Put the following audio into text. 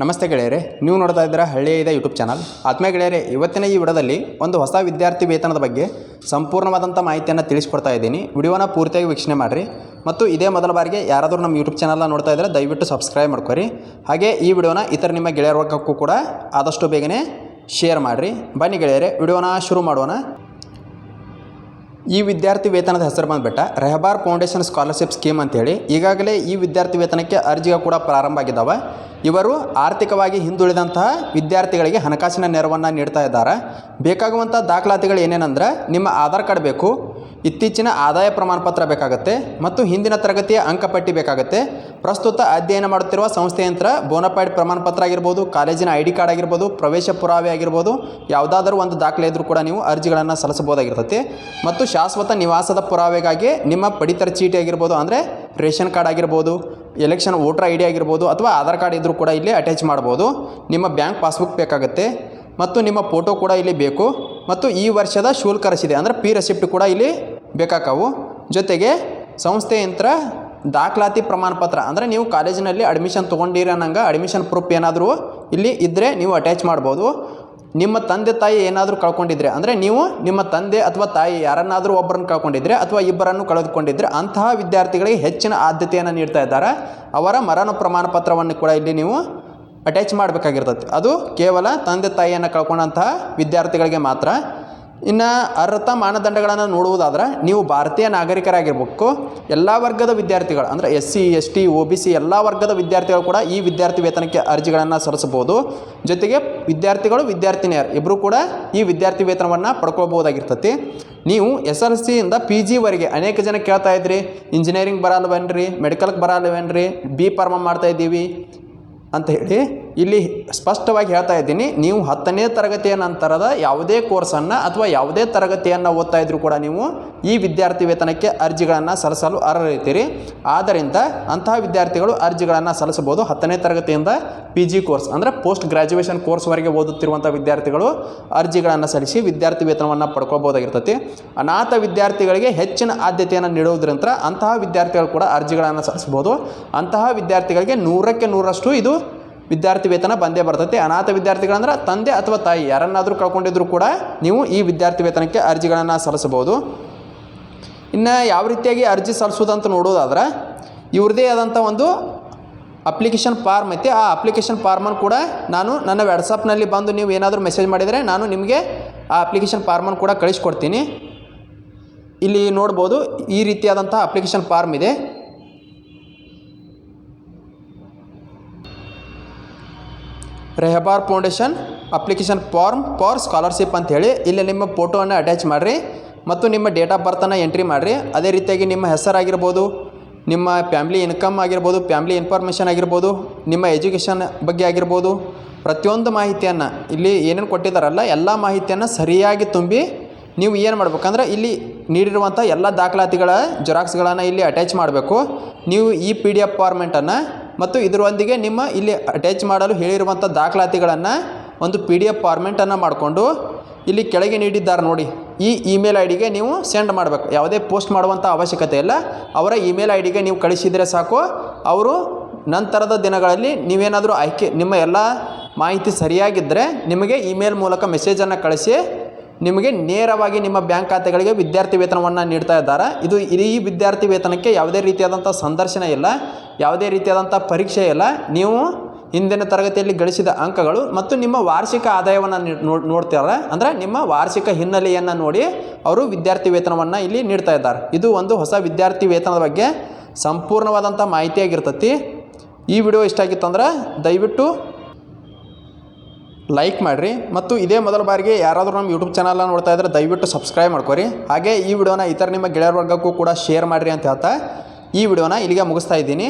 ನಮಸ್ತೆ ಗೆಳೆಯರೆ, ನೀವು ನೋಡ್ತಾ ಇದ್ದೀರಾ ಹಳ್ಳಿಯ ಇದೆ ಯೂಟ್ಯೂಬ್ ಚಾನಲ್. ಆತ್ಮ ಗೆಳೆಯರೆ, ಇವತ್ತಿನ ಈ ವಿಡಿಯೋದಲ್ಲಿ ಒಂದು ಹೊಸ ವಿದ್ಯಾರ್ಥಿ ವೇತನದ ಬಗ್ಗೆ ಸಂಪೂರ್ಣವಾದಂಥ ಮಾಹಿತಿಯನ್ನು ತಿಳಿಸ್ಕೊಡ್ತಾ ಇದ್ದೀನಿ. ವಿಡಿಯೋನ ಪೂರ್ತಿಯಾಗಿ ವೀಕ್ಷಣೆ ಮಾಡಿರಿ. ಮತ್ತು ಇದೇ ಮೊದಲ ಬಾರಿಗೆ ಯಾರಾದರೂ ನಮ್ಮ ಯೂಟ್ಯೂಬ್ ಚಾನಲ್ನ ನೋಡ್ತಾ ಇದ್ದರೆ, ದಯವಿಟ್ಟು ಸಬ್ಸ್ಕ್ರೈಬ್ ಮಾಡ್ಕೊರಿ. ಹಾಗೆ ಈ ವಿಡಿಯೋನ ಇತರ ನಿಮ್ಮ ಗೆಳೆಯರ ವರ್ಗಕ್ಕೂ ಕೂಡ ಆದಷ್ಟು ಬೇಗನೆ ಶೇರ್ ಮಾಡಿರಿ. ಬನ್ನಿ ಗೆಳೆಯರೆ, ವಿಡಿಯೋನ ಶುರು ಮಾಡೋಣ. ಈ ವಿದ್ಯಾರ್ಥಿ ವೇತನದ ಹೆಸರು ಬಂದುಬಿಟ್ಟ ರೆಹಬಾರ್ ಫೌಂಡೇಶನ್ ಸ್ಕಾಲರ್ಶಿಪ್ ಸ್ಕೀಮ್ ಅಂತೇಳಿ. ಈಗಾಗಲೇ ಈ ವಿದ್ಯಾರ್ಥಿ ವೇತನಕ್ಕೆ ಅರ್ಜಿಗೆ ಕೂಡ ಪ್ರಾರಂಭ ಆಗಿದ್ದಾವೆ. ಇವರು ಆರ್ಥಿಕವಾಗಿ ಹಿಂದುಳಿದಂತಹ ವಿದ್ಯಾರ್ಥಿಗಳಿಗೆ ಹಣಕಾಸಿನ ನೆರವನ್ನು ನೀಡ್ತಾ ಇದ್ದಾರೆ. ಬೇಕಾಗುವಂಥ ದಾಖಲಾತಿಗಳು ಏನೇನಂದ್ರೆ ನಿಮ್ಮ ಆಧಾರ್ ಕಾರ್ಡ್ ಬೇಕು ಇತ್ತೀಚಿನ ಆದಾಯ ಪ್ರಮಾಣಪತ್ರ ಬೇಕಾಗುತ್ತೆ ಮತ್ತು ಹಿಂದಿನ ತರಗತಿಯ ಅಂಕಪಟ್ಟಿ ಬೇಕಾಗುತ್ತೆ. ಪ್ರಸ್ತುತ ಅಧ್ಯಯನ ಮಾಡುತ್ತಿರುವ ಸಂಸ್ಥೆಯಂತ್ರ ಬೋನಪೈಡ್ ಪ್ರಮಾಣಪತ್ರ ಆಗಿರ್ಬೋದು, ಕಾಲೇಜಿನ ಐ ಡಿ ಕಾರ್ಡ್ ಆಗಿರ್ಬೋದು, ಪ್ರವೇಶ ಪುರಾವೆ ಆಗಿರ್ಬೋದು, ಯಾವುದಾದರೂ ಒಂದು ದಾಖಲೆ ಇದ್ದರೂ ಕೂಡ ನೀವು ಅರ್ಜಿಗಳನ್ನು ಸಲ್ಲಿಸಬಹುದಾಗಿರ್ತೈತಿ. ಮತ್ತು ಶಾಶ್ವತ ನಿವಾಸದ ಪುರಾವೆಗಾಗಿ ನಿಮ್ಮ ಪಡಿತರ ಚೀಟಿ ಆಗಿರ್ಬೋದು, ಅಂದರೆ ರೇಷನ್ ಕಾರ್ಡ್ ಆಗಿರ್ಬೋದು ಎಲೆಕ್ಷನ್ ವೋಟರ್ ಐ ಡಿ ಆಗಿರ್ಬೋದು, ಅಥವಾ ಆಧಾರ್ ಕಾರ್ಡ್ ಇದ್ದರೂ ಕೂಡ ಇಲ್ಲಿ ಅಟ್ಯಾಚ್ ಮಾಡ್ಬೋದು ನಿಮ್ಮ ಬ್ಯಾಂಕ್ ಪಾಸ್ಬುಕ್ ಬೇಕಾಗುತ್ತೆ. ಮತ್ತು ನಿಮ್ಮ ಫೋಟೋ ಕೂಡ ಇಲ್ಲಿ ಬೇಕು. ಮತ್ತು ಈ ವರ್ಷದ ಶುಲ್ಕ ರಸೀದಿ, ಅಂದರೆ ಪಿ ರೆಸಿಪ್ಟ್ ಕೂಡ ಇಲ್ಲಿ ಬೇಕಾಕವು. ಜೊತೆಗೆ ಸಂಸ್ಥೆ ಯಂತ್ರ ದಾಖಲಾತಿ ಪ್ರಮಾಣ ಪತ್ರ ಅಂದರೆ ನೀವು ಕಾಲೇಜಿನಲ್ಲಿ ಅಡ್ಮಿಷನ್ ತೊಗೊಂಡಿರೋ ನಂಗೆ ಅಡ್ಮಿಷನ್ ಪ್ರೂಫ್ ಏನಾದರೂ ಇಲ್ಲಿ ಇದ್ದರೆ ನೀವು ಅಟ್ಯಾಚ್ ಮಾಡ್ಬೋದು. ನಿಮ್ಮ ತಂದೆ ತಾಯಿ ಏನಾದರೂ ಕಳ್ಕೊಂಡಿದ್ರೆ, ಅಂದರೆ ನೀವು ನಿಮ್ಮ ತಂದೆ ಅಥವಾ ತಾಯಿ ಯಾರನ್ನಾದರೂ ಒಬ್ಬರನ್ನು ಕಳ್ಕೊಂಡಿದ್ರೆ ಅಥವಾ ಇಬ್ಬರನ್ನು ಕಳೆದುಕೊಂಡಿದ್ರೆ ಅಂತಹ ವಿದ್ಯಾರ್ಥಿಗಳಿಗೆ ಹೆಚ್ಚಿನ ಆದ್ಯತೆಯನ್ನು ನೀಡ್ತಾ ಇದ್ದಾರೆ. ಅವರ ಮರಣ ಪ್ರಮಾಣ ಪತ್ರವನ್ನು ಕೂಡ ಇಲ್ಲಿ ನೀವು ಅಟ್ಯಾಚ್ ಮಾಡಬೇಕಾಗಿರ್ತದೆ. ಅದು ಕೇವಲ ತಂದೆ ತಾಯಿಯನ್ನು ಕಳ್ಕೊಂಡಂತಹ ವಿದ್ಯಾರ್ಥಿಗಳಿಗೆ ಮಾತ್ರ. ಇನ್ನು ಅರ್ಹತಾ ಮಾನದಂಡಗಳನ್ನು ನೋಡುವುದಾದ್ರೆ ನೀವು ಭಾರತೀಯ ನಾಗರಿಕರಾಗಿರ್ಬೇಕು. ಎಲ್ಲ ವರ್ಗದ ವಿದ್ಯಾರ್ಥಿಗಳು, ಅಂದರೆ S C S T O B C ಎಲ್ಲ ವರ್ಗದ ವಿದ್ಯಾರ್ಥಿಗಳು ಕೂಡ ಈ ವಿದ್ಯಾರ್ಥಿ ವೇತನಕ್ಕೆ ಅರ್ಜಿಗಳನ್ನು ಸಲ್ಲಿಸಬಹುದು. ಜೊತೆಗೆ ವಿದ್ಯಾರ್ಥಿಗಳು, ವಿದ್ಯಾರ್ಥಿನಿಯರು ಇಬ್ಬರು ಕೂಡ ಈ ವಿದ್ಯಾರ್ಥಿ ವೇತನವನ್ನು ಪಡ್ಕೊಳ್ಬೋದಾಗಿರ್ತತಿ ನೀವು ಎಸ್ ಎಲ್ ಸಿಯಿಂದ ಪಿ ಜಿವರೆಗೆ ಅನೇಕ ಜನ ಕೇಳ್ತಾ ಇದ್ರಿ, ಇಂಜಿನಿಯರಿಂಗ್ ಬರಲ್ವೇನ್ರಿ, ಮೆಡಿಕಲ್ಗೆ ಬರಲ್ವೇನ್ರಿ, ಬಿ ಫಾರ್ಮ ಮಾಡ್ತಾ ಇದ್ದೀವಿ ಅಂತ ಹೇಳಿ ಇಲ್ಲಿ ಸ್ಪಷ್ಟವಾಗಿ ಹೇಳ್ತಾ ಇದ್ದೀನಿ, ನೀವು ಹತ್ತನೇ ತರಗತಿಯ ನಂತರದ ಯಾವುದೇ ಕೋರ್ಸನ್ನು ಅಥವಾ ಯಾವುದೇ ತರಗತಿಯನ್ನು ಓದ್ತಾ ಇದ್ದರೂ ಕೂಡ ನೀವು ಈ ವಿದ್ಯಾರ್ಥಿ ವೇತನಕ್ಕೆ ಅರ್ಜಿಗಳನ್ನು ಸಲ್ಲಿಸಲು ಅರ್ಹರಿತೀರಿ ಆದ್ದರಿಂದ ಅಂತಹ ವಿದ್ಯಾರ್ಥಿಗಳು ಅರ್ಜಿಗಳನ್ನು ಸಲ್ಲಿಸಬಹುದು. ಹತ್ತನೇ ತರಗತಿಯಿಂದ ಪಿ ಜಿ ಕೋರ್ಸ್ ಅಂದರೆ ಪೋಸ್ಟ್ ಗ್ರ್ಯಾಜುಯೇಷನ್ ಕೋರ್ಸ್ವರೆಗೆ ಓದುತ್ತಿರುವಂಥ ವಿದ್ಯಾರ್ಥಿಗಳು ಅರ್ಜಿಗಳನ್ನು ಸಲ್ಲಿಸಿ ವಿದ್ಯಾರ್ಥಿ ವೇತನವನ್ನು ಪಡ್ಕೋಬೋದಾಗಿರ್ತೈತಿ ಅನಾಥ ವಿದ್ಯಾರ್ಥಿಗಳಿಗೆ ಹೆಚ್ಚಿನ ಆದ್ಯತೆಯನ್ನು ನೀಡುವುದರಿಂದ ಅಂತಹ ವಿದ್ಯಾರ್ಥಿಗಳು ಕೂಡ ಅರ್ಜಿಗಳನ್ನು ಸಲ್ಲಿಸಬಹುದು. ಅಂತಹ ವಿದ್ಯಾರ್ಥಿಗಳಿಗೆ ನೂರಕ್ಕೆ ನೂರಷ್ಟು ಇದು ವಿದ್ಯಾರ್ಥಿ ವೇತನ ಬಂದೇ ಬರ್ತೈತಿ. ಅನಾಥ ವಿದ್ಯಾರ್ಥಿಗಳಂದ್ರೆ ತಂದೆ ಅಥವಾ ತಾಯಿ, ಯಾರನ್ನಾದರೂ ಕಳ್ಕೊಂಡಿದ್ರು ಕೂಡ ನೀವು ಈ ವಿದ್ಯಾರ್ಥಿ ವೇತನಕ್ಕೆ ಅರ್ಜಿಗಳನ್ನು ಸಲ್ಲಿಸಬಹುದು. ಇನ್ನು ಯಾವ ರೀತಿಯಾಗಿ ಅರ್ಜಿ ಸಲ್ಲಿಸೋದಂತ ನೋಡೋದಾದ್ರೆ, ಇವ್ರದ್ದೇ ಆದಂಥ ಒಂದು ಅಪ್ಲಿಕೇಶನ್ ಫಾರ್ಮ್ ಐತೆ. ಆ ಅಪ್ಲಿಕೇಶನ್ ಫಾರ್ಮನ್ನು ಕೂಡ ನಾನು ನನ್ನ ವ್ಯಾಟ್ಸಪ್ನಲ್ಲಿ ಬಂದು ನೀವು ಏನಾದರೂ ಮೆಸೇಜ್ ಮಾಡಿದರೆ ನಾನು ನಿಮಗೆ ಆ ಅಪ್ಲಿಕೇಶನ್ ಫಾರ್ಮನ್ನು ಕೂಡ ಕಳಿಸ್ಕೊಡ್ತೀನಿ. ಇಲ್ಲಿ ನೋಡ್ಬೋದು ಈ ರೀತಿಯಾದಂಥ ಅಪ್ಲಿಕೇಶನ್ ಫಾರ್ಮ್ ಇದೆ. Rehbar foundation application form for scholarship ಅಂತೇಳಿ ಇಲ್ಲಿ ನಿಮ್ಮ ಫೋಟೋವನ್ನು ಅಟ್ಯಾಚ್ ಮಾಡಿರಿ ಮತ್ತು ನಿಮ್ಮ ಡೇಟ್ ಆಫ್ ಬರ್ತನ್ನು ಎಂಟ್ರಿ ಮಾಡಿರಿ. ಅದೇ ರೀತಿಯಾಗಿ ನಿಮ್ಮ ಹೆಸರಾಗಿರ್ಬೋದು ನಿಮ್ಮ ಫ್ಯಾಮ್ಲಿ ಇನ್ಕಮ್ ಆಗಿರ್ಬೋದು ಫ್ಯಾಮ್ಲಿ ಇನ್ಫಾರ್ಮೇಷನ್ ಆಗಿರ್ಬೋದು, ನಿಮ್ಮ ಎಜುಕೇಷನ್ ಬಗ್ಗೆ ಆಗಿರ್ಬೋದು, ಪ್ರತಿಯೊಂದು ಮಾಹಿತಿಯನ್ನು ಇಲ್ಲಿ ಏನೇನು ಕೊಟ್ಟಿದ್ದಾರಲ್ಲ ಎಲ್ಲ ಮಾಹಿತಿಯನ್ನು ಸರಿಯಾಗಿ ತುಂಬಿ ನೀವು ಏನು ಮಾಡ್ಬೇಕಂದ್ರೆ ಇಲ್ಲಿ ನೀಡಿರುವಂಥ ಎಲ್ಲ ದಾಖಲಾತಿಗಳ ಜೆರಾಕ್ಸ್ಗಳನ್ನು ಇಲ್ಲಿ ಅಟ್ಯಾಚ್ ಮಾಡಬೇಕು. ನೀವು ಈ ಪಿ ಡಿ ಎಫ್ ಫಾರ್ಮೆಟನ್ನು ಮತ್ತು ಇದರೊಂದಿಗೆ ನಿಮ್ಮ ಇಲ್ಲಿ ಅಟ್ಯಾಚ್ ಮಾಡಲು ಹೇಳಿರುವಂಥ ದಾಖಲಾತಿಗಳನ್ನು ಒಂದು ಪಿ ಡಿ ಎಫ್ ಫಾರ್ಮೆಟನ್ನು ಮಾಡಿಕೊಂಡು ಇಲ್ಲಿ ಕೆಳಗೆ ನೀಡಿದ್ದಾರೆ ನೋಡಿ. ಈ ಇಮೇಲ್ ಐ ಡಿಗೆ ನೀವು ಸೆಂಡ್ ಮಾಡಬೇಕು. ಯಾವುದೇ ಪೋಸ್ಟ್ ಮಾಡುವಂಥ ಅವಶ್ಯಕತೆ ಇಲ್ಲ. ಅವರ ಇಮೇಲ್ ಐ ಡಿಗೆ ನೀವು ಕಳಿಸಿದರೆ ಸಾಕು. ಅವರು ನಂತರದ ದಿನಗಳಲ್ಲಿ ನೀವೇನಾದರೂ ಆಯ್ಕೆ, ನಿಮ್ಮ ಎಲ್ಲ ಮಾಹಿತಿ ಸರಿಯಾಗಿದ್ದರೆ ನಿಮಗೆ ಇಮೇಲ್ ಮೂಲಕ ಮೆಸೇಜನ್ನು ಕಳಿಸಿ ನಿಮಗೆ ನೇರವಾಗಿ ನಿಮ್ಮ ಬ್ಯಾಂಕ್ ಖಾತೆಗಳಿಗೆ ವಿದ್ಯಾರ್ಥಿ ವೇತನವನ್ನು ನೀಡ್ತಾ ಇದ್ದಾರೆ. ಇದು ಈ ವಿದ್ಯಾರ್ಥಿ ವೇತನಕ್ಕೆ ಯಾವುದೇ ರೀತಿಯಾದಂಥ ಸಂದರ್ಶನ ಇಲ್ಲ, ಯಾವುದೇ ರೀತಿಯಾದಂಥ ಪರೀಕ್ಷೆ ಇಲ್ಲ. ನೀವು ಹಿಂದಿನ ತರಗತಿಯಲ್ಲಿ ಗಳಿಸಿದ ಅಂಕಗಳು ಮತ್ತು ನಿಮ್ಮ ವಾರ್ಷಿಕ ಆದಾಯವನ್ನು ನೋಡ್ ನೋಡ್ತಾರೆ ಅಂದರೆ ನಿಮ್ಮ ವಾರ್ಷಿಕ ಹಿನ್ನೆಲೆಯನ್ನು ನೋಡಿ ಅವರು ವಿದ್ಯಾರ್ಥಿ ವೇತನವನ್ನು ಇಲ್ಲಿ ನೀಡ್ತಾ ಇದ್ದಾರೆ. ಇದು ಒಂದು ಹೊಸ ವಿದ್ಯಾರ್ಥಿ ವೇತನದ ಬಗ್ಗೆ ಸಂಪೂರ್ಣವಾದಂಥ ಮಾಹಿತಿಯಾಗಿರ್ತತಿ. ಈ ವಿಡಿಯೋ ಇಷ್ಟ ಆಗಿತ್ತಂದ್ರೆ ದಯವಿಟ್ಟು ಲೈಕ್ ಮಾಡಿರಿ ಮತ್ತು ಇದೇ ಮೊದಲ ಬಾರಿಗೆ ಯಾರಾದರೂ ನಮ್ಮ ಯೂಟ್ಯೂಬ್ ಚಾನಲ್ನ ನೋಡ್ತಾ ಇದ್ದರೆ ದಯವಿಟ್ಟು ಸಬ್ಸ್ಕ್ರೈಬ್ ಮಾಡ್ಕೊರಿ. ಹಾಗೆ ಈ ವಿಡಿಯೋನ ಇತರ ನಿಮ್ಮ ಗೆಳೆಯರ ವರ್ಗಕ್ಕೂ ಕೂಡ ಶೇರ್ ಮಾಡಿರಿ ಅಂತ ಹೇಳ್ತಾ ಈ ವಿಡಿಯೋನ ಇಲ್ಲಿಗೆ ಮುಗಿಸ್ತಾ ಇದ್ದೀನಿ.